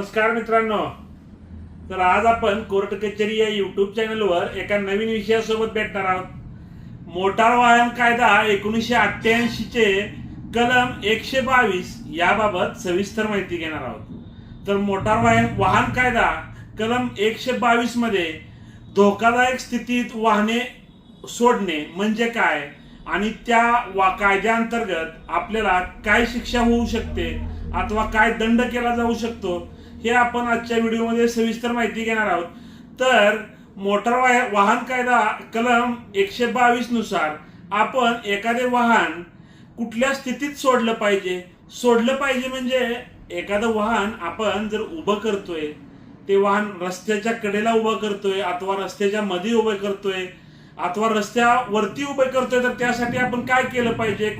नमस्कार मित्रांनो. तर आज आपण कोर्ट कचेरी या युट्यूब चॅनलवर एका नवीन विषयासोबत भेटणार आहोत. मोटार वाहन कायदा एकोणीसशे अठ्ठ्याऐंशी चे कलम एकशे बावीस याबाबत सविस्तर माहिती घेणार आहोत. तर मोटार वाहन वाहन कायदा कलम एकशे बावीसमध्ये धोकादायक स्थितीत वाहने सोडणे म्हणजे काय? आणि त्या वा कायद्याअंतर्गत आपल्याला काय शिक्षा होऊ शकते? अथवा काय दंड केला जाऊ शकतो? हे आपण आजच्या व्हिडिओमध्ये सविस्तर माहिती घेणार आहोत. तर मोटार वाह- वाहन कायदा कलम एकशे बावीसनुसार आपण एखादे वाहन कुठल्या स्थितीत सोडलं पाहिजे? सोडलं पाहिजे म्हणजे एखादं वाहन आपण जर उभं करतोय ते वाहन रस्त्याच्या कडेला उभं करतोय अथवा रस्त्याच्या मध्ये उभं करतोय अथवा रस्त्यावरती उभे करतोय तर त्यासाठी आपण काय केलं पाहिजे?